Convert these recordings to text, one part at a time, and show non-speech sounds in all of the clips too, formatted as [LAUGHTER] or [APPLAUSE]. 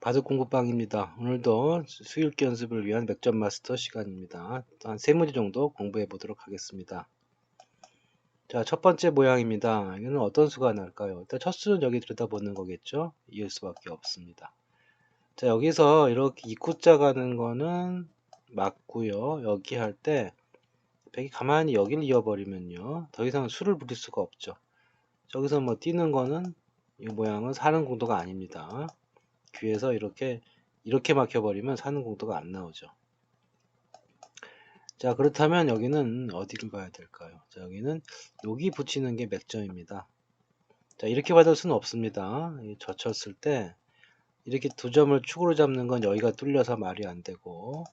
바둑 공부방입니다. 오늘도 수일기 연습을 위한 맥점 마스터 시간입니다. 한 세 문제 정도 공부해 보도록 하겠습니다. 자, 첫 번째 모양입니다. 이거는 어떤 수가 나올까요? 일단 첫 수는 여기 들여다보는 거겠죠? 이을 수밖에 없습니다. 자, 여기서 이렇게 입구자 가는 거는 맞고요. 여기 할 때 백이 가만히 여기를 이어버리면요. 더 이상 수를 부릴 수가 없죠. 저기서 뭐 뛰는 거는 이 모양은 사는 공도가 아닙니다. 귀에서 이렇게 이렇게 막혀버리면 사는 공도가 안 나오죠. 자 그렇다면 여기는 어디를 봐야 될까요? 자 여기는 여기 붙이는 게 맥점입니다. 자 이렇게 받을 수는 없습니다. 젖혔을 때 이렇게 두 점을 축으로 잡는 건 여기가 뚫려서 말이 안 되고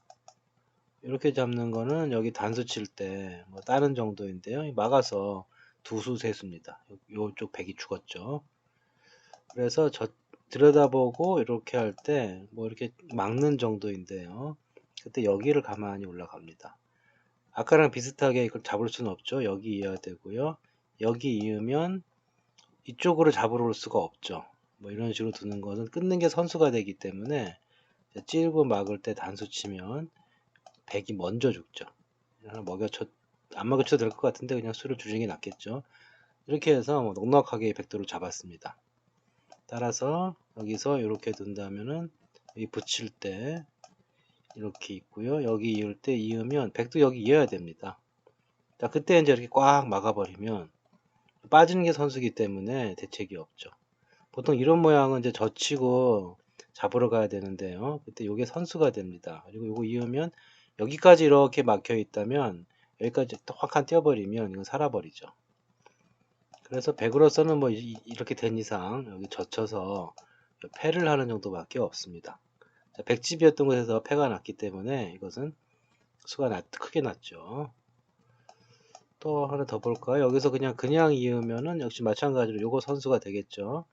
이렇게 잡는 거는 여기 단수 칠 때 뭐 다른 정도인데요. 막아서 두수 세수입니다. 요쪽 백이 죽었죠. 그래서 저 들여다보고 이렇게 할 때 뭐 이렇게 막는 정도인데요. 그때 여기를 가만히 올라갑니다. 아까랑 비슷하게 이걸 잡을 수는 없죠. 여기 이어야 되고요. 여기 이으면 이쪽으로 잡으러 올 수가 없죠. 뭐 이런 식으로 두는 것은 끊는 게 선수가 되기 때문에 찔고 막을 때 단수 치면 백이 먼저 죽죠. 먹여쳐 안 먹여쳐도 될 것 같은데 그냥 수를 주는 게 낫겠죠. 이렇게 해서 뭐 넉넉하게 백도를 잡았습니다. 따라서 여기서 이렇게 둔다면은 여기 붙일 때 이렇게 있고요. 여기 이을 때 이으면 백도 여기 이어야 됩니다. 자, 그때 이제 이렇게 꽉 막아버리면 빠지는 게 선수기 때문에 대책이 없죠. 보통 이런 모양은 이제 젖히고 잡으러 가야 되는데요. 그때 이게 선수가 됩니다. 그리고 이거 이으면 여기까지 이렇게 막혀 있다면 여기까지 확한 띄어버리면 이건 살아버리죠. 그래서 100으로서는 뭐 이렇게 된 이상 여기 젖혀서 패를 하는 정도밖에 없습니다. 자, 100집이었던 곳에서 패가 났기 때문에 이것은 수가 낮, 크게 났죠. 또 하나 더 볼까요? 여기서 그냥 그냥 이으면은 역시 마찬가지로 요거 선수가 되겠죠.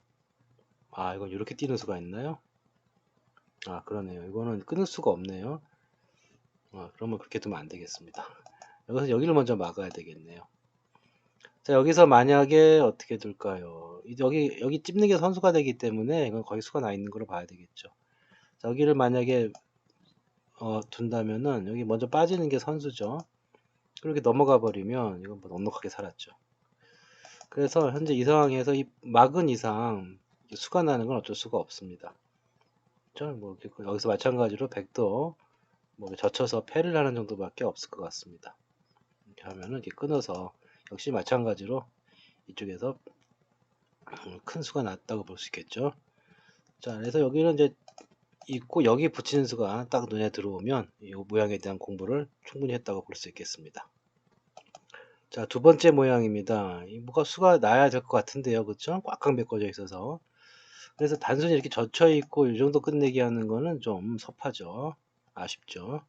아 이건 이렇게 뛰는 수가 있나요? 아 그러네요. 이거는 끊을 수가 없네요. 아, 그러면 그렇게 두면 안 되겠습니다. 여기서 여기를 먼저 막아야 되겠네요. 자 여기서 만약에 어떻게 둘까요? 여기 여기 찝는 게 선수가 되기 때문에 이건 거의 수가 나 있는 걸로 봐야 되겠죠. 자, 여기를 만약에 어, 둔다면은 여기 먼저 빠지는 게 선수죠. 그렇게 넘어가 버리면 이건 뭐 넉넉하게 살았죠. 그래서 현재 이 상황에서 이 막은 이상 수가 나는 건 어쩔 수가 없습니다. 그렇죠? 뭐 여기서 마찬가지로 100도 뭐 젖혀서 패를 하는 정도밖에 없을 것 같습니다. 이렇게 하면은 이렇게 끊어서 역시 마찬가지로 이쪽에서 큰 수가 났다고 볼 수 있겠죠. 자, 그래서 여기는 이제 있고 여기 붙이는 수가 딱 눈에 들어오면 이 모양에 대한 공부를 충분히 했다고 볼 수 있겠습니다. 자, 두 번째 모양입니다. 뭐가 수가 나야 될 것 같은데요. 그쵸? 꽉꽉 메꿔져 있어서. 그래서 단순히 이렇게 젖혀 있고 이 정도 끝내기 하는 거는 좀 섭하죠. 아쉽죠.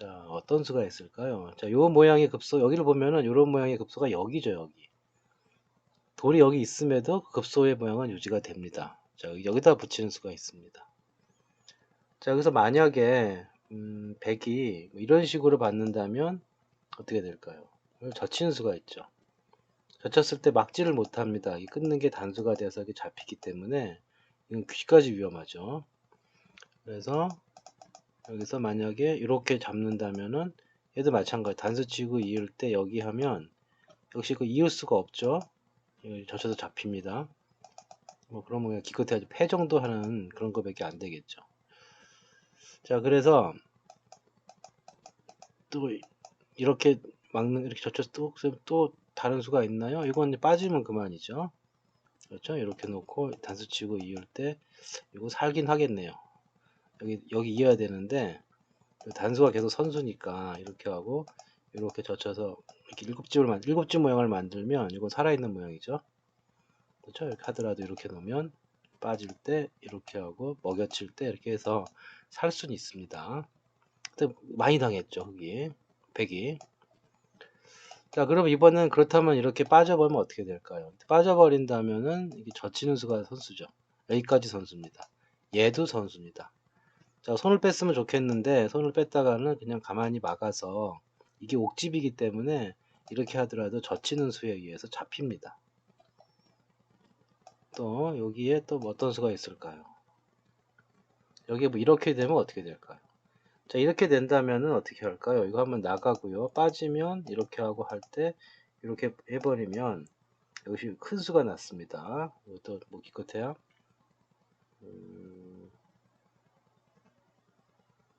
자, 어떤 수가 있을까요? 자, 요 모양의 급소, 여기를 보면은 이런 모양의 급소가 여기죠, 여기. 돌이 여기 있음에도 그 급소의 모양은 유지가 됩니다. 자, 여기다 붙이는 수가 있습니다. 자, 여기서 만약에, 음, 100이 이런 식으로 받는다면 어떻게 될까요? 젖히는 수가 있죠. 젖혔을 때 막지를 못합니다. 이 끊는 게 단수가 돼서 잡히기 때문에 이건 귀까지 위험하죠. 그래서 여기서 만약에 이렇게 잡는다면은 얘도 마찬가지. 단수 치고 이을 때 여기 하면 역시 그 이을 수가 없죠. 젖혀서 잡힙니다. 뭐 그러면 그냥 기껏해 아주 패 정도 하는 그런 거밖에 안 되겠죠. 자 그래서 또 이렇게 막는 이렇게 젖혀서 또, 또 다른 수가 있나요? 이건 빠지면 그만이죠. 그렇죠? 이렇게 놓고 단수 치고 이을 때 이거 살긴 하겠네요 여기 여기 이어야 되는데 단수가 계속 선수니까 이렇게 하고 이렇게 젖혀서 이렇게 일곱 집을 만 일곱 집 모양을 만들면 이건 살아있는 모양이죠. 그렇죠? 이렇게 하더라도 이렇게 놓으면 빠질 때 이렇게 하고 먹여칠 때 이렇게 해서 살 수는 있습니다. 근데 많이 당했죠, 흙이 백이. 자, 그럼 이번엔 그렇다면 이렇게 빠져버리면 어떻게 될까요? 빠져버린다면은 이게 젖히는 수가 선수죠. 여기까지 선수입니다. 얘도 선수입니다. 자, 손을 뺐으면 좋겠는데 손을 뺐다가는 그냥 가만히 막아서 이게 옥집이기 때문에 이렇게 하더라도 젖히는 수에 의해서 잡힙니다. 또 여기에 또 어떤 수가 있을까요? 여기 뭐 이렇게 되면 어떻게 될까요? 자, 이렇게 된다면은 어떻게 할까요? 이거 한번 나가고요. 빠지면 이렇게 하고 할 때 이렇게 해버리면 여기 큰 수가 났습니다. 이것도 뭐 기껏해야 음,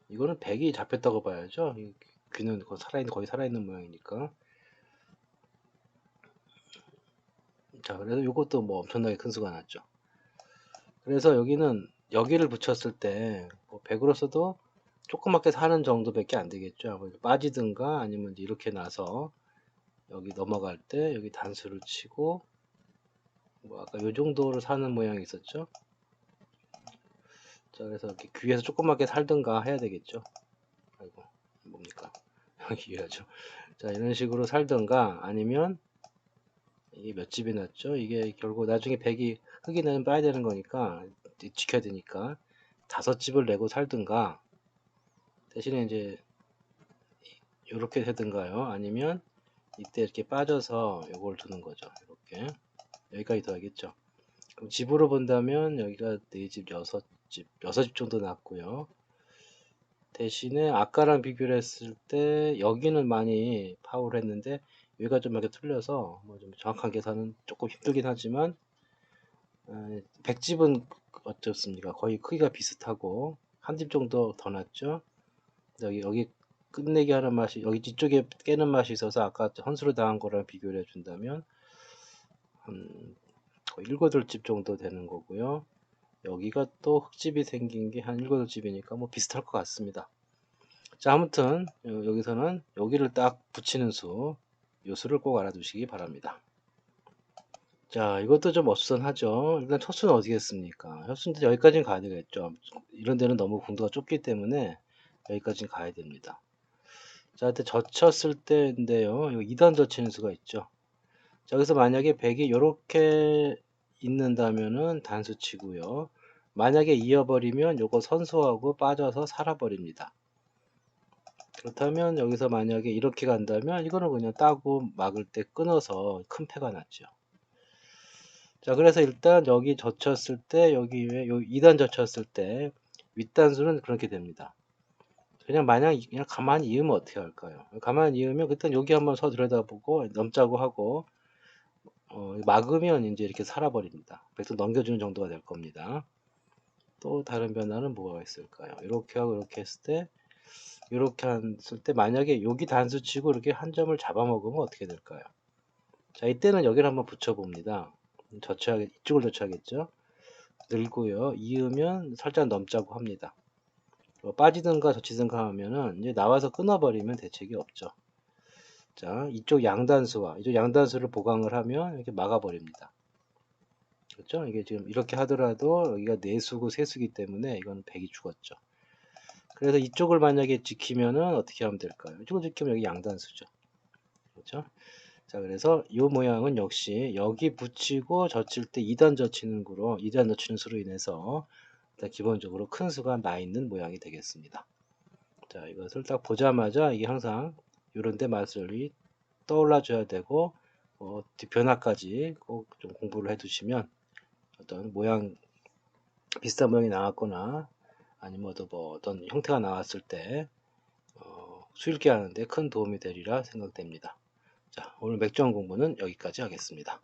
이거는 100이 잡혔다고 봐야죠. 이 귀는 거의 살아있는 거의 살아있는 모양이니까. 자, 그래서 이것도 뭐 엄청나게 큰 수가 났죠. 그래서 여기는 여기를 붙였을 때 뭐 100으로서도 조그맣게 사는 정도밖에 안 되겠죠. 뭐 빠지든가 아니면 이렇게 나서 여기 넘어갈 때 여기 단수를 치고 뭐 아까 요 정도로 사는 모양이 있었죠. 자 그래서 이렇게 귀에서 조그맣게 살든가 해야 되겠죠. 아이고 뭡니까 [LAUGHS] 여기 해야죠. 자 이런 식으로 살든가 아니면 이게 몇 집이 났죠? 이게 결국 나중에 100이 흙이 내면 빠야 되는 거니까 지켜야 되니까 다섯 집을 내고 살든가 대신에 이제 이렇게 되든가요 아니면 이때 이렇게 빠져서 요걸 두는 거죠 이렇게 여기까지 더 하겠죠 그럼 집으로 본다면 여기가 4집 6 집 6집 정도 났고요. 대신에 아까랑 비교를 했을 때 여기는 많이 파워를 했는데 여기가 좀 이렇게 틀려서 뭐 좀 정확한 계산은 조금 힘들긴 하지만 100집은 어떻습니까? 거의 크기가 비슷하고 한 집 정도 더 났죠? 여기 여기 끝내기 하는 맛이 여기 뒤쪽에 깨는 맛이 있어서 아까 헌수로 당한 거랑 비교를 해준다면 한 거의 7, 8집 정도 되는 거고요. 여기가 또 흙집이 생긴 게 한 7, 8집이니까 뭐 비슷할 것 같습니다. 자 아무튼 여기서는 여기를 딱 붙이는 수, 요 수를 꼭 알아두시기 바랍니다. 자 이것도 좀 어수선하죠. 일단 첫 수는 어디겠습니까? 첫 수는 여기까지는 가야 되겠죠. 이런 데는 너무 공도가 좁기 때문에 여기까지 가야 됩니다. 자, 그때 젖혔을 때인데요. 이 2단 젖히는 수가 있죠. 자, 여기서 만약에 100이 이렇게 있는다면은 단수 치고요. 만약에 이어버리면 요거 선수하고 빠져서 살아버립니다. 그렇다면 여기서 만약에 이렇게 간다면 이거는 그냥 따고 막을 때 끊어서 큰 패가 났죠. 자, 그래서 일단 여기 젖혔을 때 여기 왜 2단 젖혔을 때 윗단수는 그렇게 됩니다. 그냥 마냥 그냥 가만히 이으면 어떻게 할까요? 가만히 이으면 그때 여기 한번 서 들여다보고 넘자고 하고 어, 막으면 이제 이렇게 살아버립니다. 백도 넘겨주는 정도가 될 겁니다. 또 다른 변화는 뭐가 있을까요? 이렇게 하고 이렇게 했을 때 이렇게 했을 때 만약에 여기 단수 치고 이렇게 한 점을 잡아먹으면 어떻게 될까요? 자 이때는 여기를 한번 붙여봅니다. 젖혀야 이쪽을 젖혀야겠죠? 늘고요. 이으면 살짝 넘자고 합니다. 뭐 빠지든가 젖히든가 하면은 이제 나와서 끊어버리면 대책이 없죠. 자, 이쪽 양단수와 이쪽 양단수를 보강을 하면 이렇게 막아버립니다. 그렇죠? 이게 지금 이렇게 하더라도 여기가 내수고 네 세수기 때문에 이건 100이 죽었죠. 그래서 이쪽을 만약에 지키면은 어떻게 하면 될까요? 이쪽을 지키면 여기 양단수죠. 그렇죠? 자, 그래서 이 모양은 역시 여기 붙이고 젖힐 때 2단 젖히는 구로 2단 젖히는 수로 인해서 일단 기본적으로 큰 수가 나 있는 모양이 되겠습니다. 자, 이것을 딱 보자마자 이게 항상 이런 데 맛을 떠올라 줘야 되고 어, 변화까지 꼭 좀 공부를 해 두시면 어떤 모양 비슷한 모양이 나왔거나 아니면 뭐 어떤 형태가 나왔을 때 어, 수일기 하는데 큰 도움이 되리라 생각됩니다. 자, 오늘 맥주한 공부는 여기까지 하겠습니다.